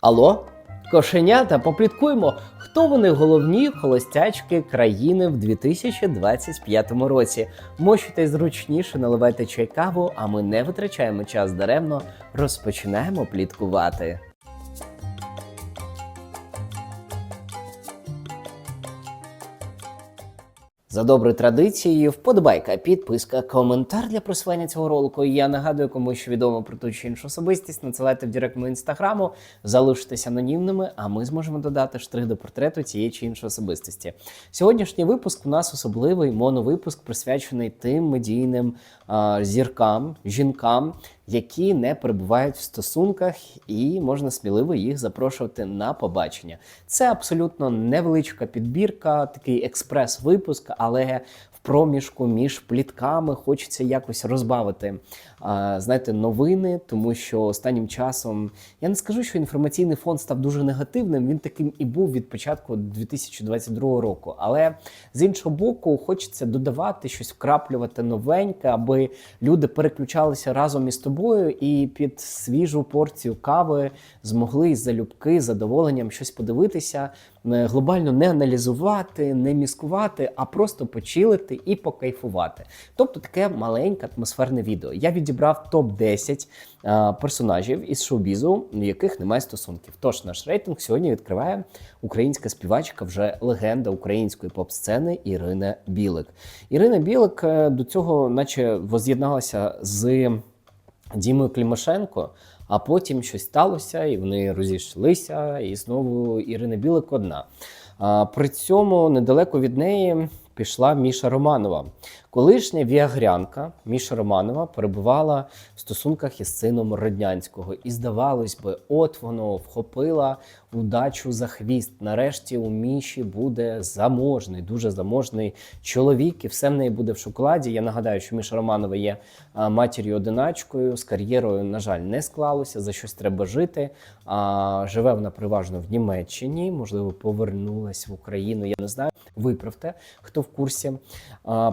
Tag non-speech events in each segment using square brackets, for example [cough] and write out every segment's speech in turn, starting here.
Алло, кошенята, попліткуємо, хто вони головні холостячки країни в 2025 році. Мощуйте зручніше, наливайте чай каву, а ми не витрачаємо час даремно, розпочинаємо пліткувати. За доброю традицією, вподобайка, підписка, коментар для просування цього ролику. Я нагадую, кому що відомо про ту чи іншу особистість, надсилайте в директ мого інстаграму, залишитесь анонімними, а ми зможемо додати штрих до портрету цієї чи іншої особистості. Сьогоднішній випуск у нас особливий моновипуск, присвячений тим медійним а, зіркам, жінкам, які не перебувають в стосунках, і можна сміливо їх запрошувати на побачення. Це абсолютно невеличка підбірка, такий експрес-випуск, але проміжку між плітками хочеться якось розбавити знаєте, новини, тому що останнім часом я не скажу, що інформаційний фон став дуже негативним. Він таким і був від початку 2022 року. Але з іншого боку, хочеться додавати щось, вкраплювати новеньке, аби люди переключалися разом із тобою і під свіжу порцію кави змогли з залюбки, з задоволенням щось подивитися, е, глобально не аналізувати, не міскувати, а просто почилити і покайфувати. Тобто таке маленьке атмосферне відео. Я відібрав топ 10 е, персонажів із шоу-бізу, в яких немає стосунків. Тож наш рейтинг сьогодні відкриває українська співачка, вже легенда української поп-сцени Ірина Білик. Ірина Білик е, до цього, наче, воз'єдналася з Дімою Клімашенко. А потім щось сталося, і вони розійшлися, і знову Ірина Білик одна. При цьому недалеко від неї пішла Міша Романова. Колишня віагрянка Міша Романова перебувала в стосунках із сином Роднянського. І здавалось би, от воно вхопила удачу за хвіст. Нарешті у Міші буде заможний, дуже заможний чоловік, і все в неї буде в шоколаді. Я нагадаю, що Міша Романова є матір'ю одиначкою. З кар'єрою, на жаль, не склалося. За щось треба жити. А, живе вона переважно в Німеччині, можливо, повернулась в Україну. Я не знаю. Виправте, хто в курсі.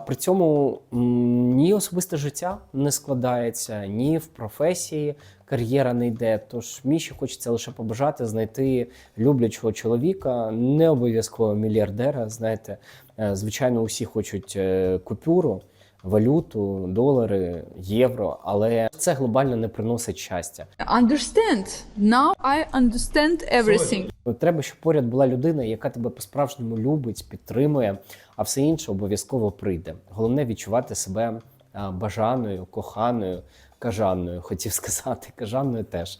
При цьому ні особисте життя не складається, ні в професії кар'єра не йде. Тож Міші хочеться лише побажати знайти люблячого чоловіка, не обов'язково мільярдера. Знаєте, Е, звичайно, усі хочуть е, купюру. Валюту, долари, євро, але це глобально не приносить щастя. Understand. Now I understand everything. Треба, щоб поряд була людина, яка тебе по-справжньому любить, підтримує, а все інше обов'язково прийде. Головне відчувати себе бажаною, коханою, кажанною, хотів сказати, [laughs] кажаною теж.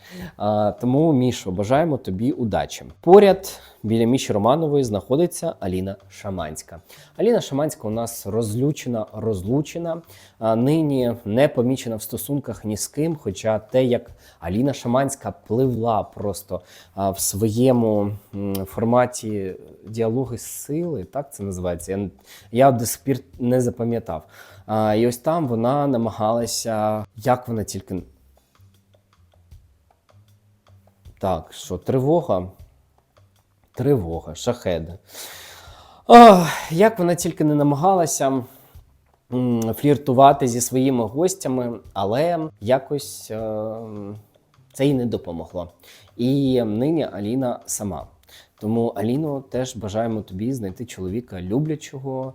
Тому, Мішо, бажаємо тобі удачі. Поряд біля Міші Романової знаходиться Аліна Шаманська. Аліна Шаманська у нас розлючена, розлучена, нині не помічена в стосунках ні з ким. Хоча те, як Аліна Шаманська пливла просто в своєму форматі діалоги сили, так це називається. Я, я до сих пір не запам'ятав. І ось там вона намагалася, як вона тільки. Так, що тривога. Тривога, шахеда. Ох, як вона тільки не намагалася фліртувати зі своїми гостями, але якось е, це їй не допомогло. І нині Аліна сама. Тому Аліно теж бажаємо тобі знайти чоловіка люблячого.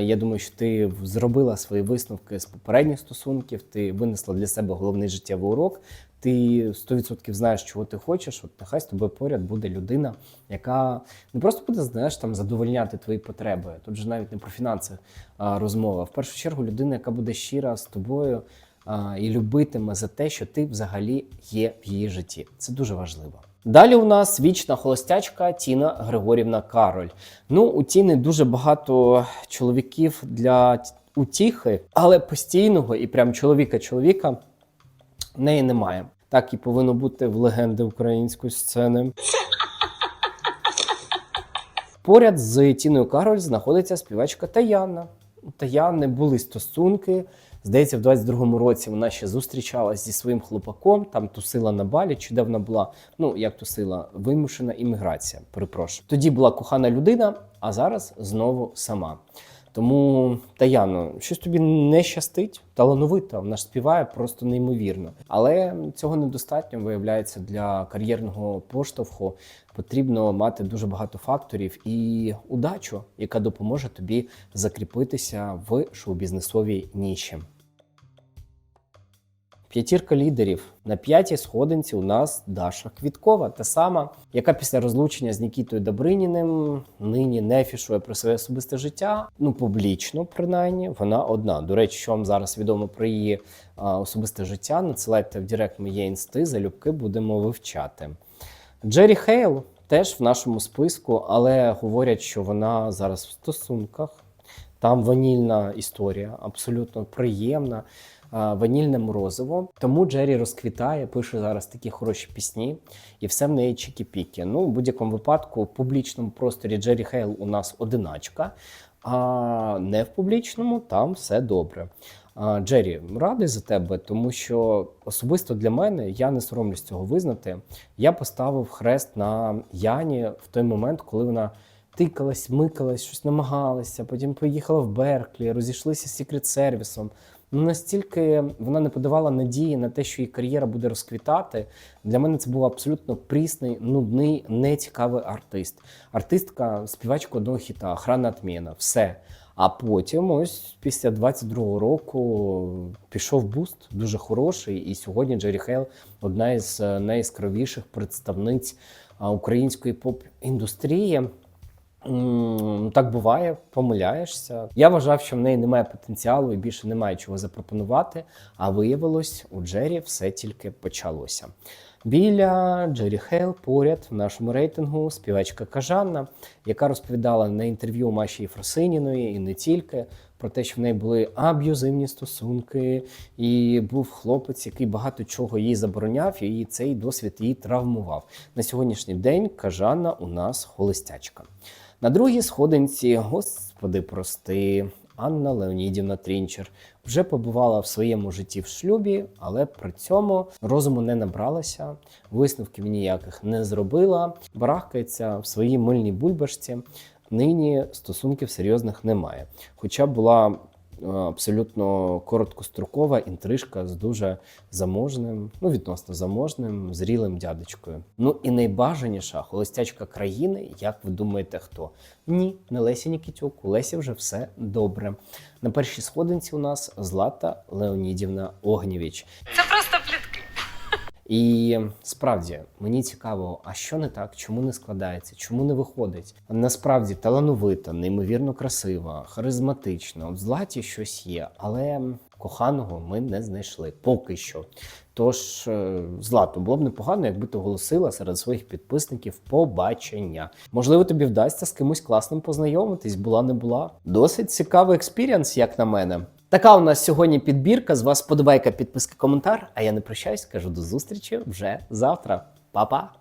Я думаю, що ти зробила свої висновки з попередніх стосунків. Ти винесла для себе головний життєвий урок. Ти 100% знаєш, чого ти хочеш. От нехай з тобою поряд буде людина, яка не просто буде знаєш, там задовольняти твої потреби. Тут же навіть не про фінанси а, розмова. В першу чергу людина, яка буде щира з тобою а, і любитиме за те, що ти взагалі є в її житті. Це дуже важливо. Далі у нас вічна холостячка Тіна Григорівна Кароль. Ну, у Тіни дуже багато чоловіків для утіхи, але постійного і прям чоловіка-чоловіка в неї немає. Так і повинно бути в легенди української сцени. Поряд з Тіною Кароль знаходиться співачка Таяна. У Таяни були стосунки. Здається, в 22-му році вона ще зустрічалась зі своїм хлопаком, там тусила на балі, чи де вона була. Ну, як тусила, вимушена імміграція. Перепрошую. Тоді була кохана людина, а зараз знову сама. Тому, Таяно, щось тобі не щастить, талановита, вона ж співає просто неймовірно. Але цього недостатньо виявляється для кар'єрного поштовху. Потрібно мати дуже багато факторів і удачу, яка допоможе тобі закріпитися в шоу-бізнесовій ніші. П'ятірка лідерів на п'ятій сходинці у нас Даша Квіткова, та сама, яка після розлучення з Нікітою Добриніним нині не фішує про своє особисте життя. Ну публічно, принаймні, вона одна. До речі, що вам зараз відомо про її а, особисте життя, надсилайте в Директ моє інсти, залюбки будемо вивчати. Джері Хейл теж в нашому списку, але говорять, що вона зараз в стосунках. Там ванільна історія, абсолютно приємна, ванільне морозиво. Тому Джері розквітає, пише зараз такі хороші пісні, і все в неї чікі-піки. Ну, в будь-якому випадку, в публічному просторі Джері Хейл у нас одиначка, а не в публічному там все добре. Джері, радий за тебе, тому що особисто для мене я не соромлюсь цього визнати. Я поставив хрест на Яні в той момент, коли вона тикалась, микалась, щось намагалася, потім поїхала в Берклі, розійшлися з секрет сервісом. Ну настільки вона не подавала надії на те, що її кар'єра буде розквітати. Для мене це був абсолютно прісний, нудний, нецікавий артист. Артистка, співачка одного хіта, охрана отміна, все. А потім, ось після 22-го року, пішов буст дуже хороший. І сьогодні Джері Хейл одна із е, найяскравіших представниць української поп-індустрії. Так буває, помиляєшся. Я вважав, що в неї немає потенціалу і більше немає чого запропонувати. А виявилось, у Джері все тільки почалося. Біля Джері Хейл поряд в нашому рейтингу співачка Кажанна, яка розповідала на інтерв'ю Маші Єфросиніної і не тільки про те, що в неї були аб'юзивні стосунки, і був хлопець, який багато чого їй забороняв, і цей досвід її травмував. На сьогоднішній день Кажанна у нас холостячка. На другій сходинці, господи, прости, Анна Леонідівна Трінчер вже побувала в своєму житті в шлюбі, але при цьому розуму не набралася, висновків ніяких не зробила, барахкається в своїй мильній бульбашці. Нині стосунків серйозних немає. Хоча була абсолютно короткострокова інтрижка з дуже заможним, ну відносно заможним, зрілим дядечкою. Ну і найбажаніша холостячка країни, як ви думаєте, хто? Ні, не Лесі Нікітюк. У Лесі вже все добре. На першій сходинці у нас Злата Леонідівна Огнєвіч. Це. І справді мені цікаво, а що не так, чому не складається, чому не виходить? Насправді талановита, неймовірно красива, харизматична. В златі щось є, але коханого ми не знайшли поки що. Тож, е, злато було б непогано, якби ти оголосила серед своїх підписників побачення. Можливо, тобі вдасться з кимось класним познайомитись, була не була. Досить цікавий експіріанс, як на мене. Така у нас сьогодні підбірка. З вас подобайка, підписка, коментар. А я не прощаюсь, кажу до зустрічі вже завтра. Па-па!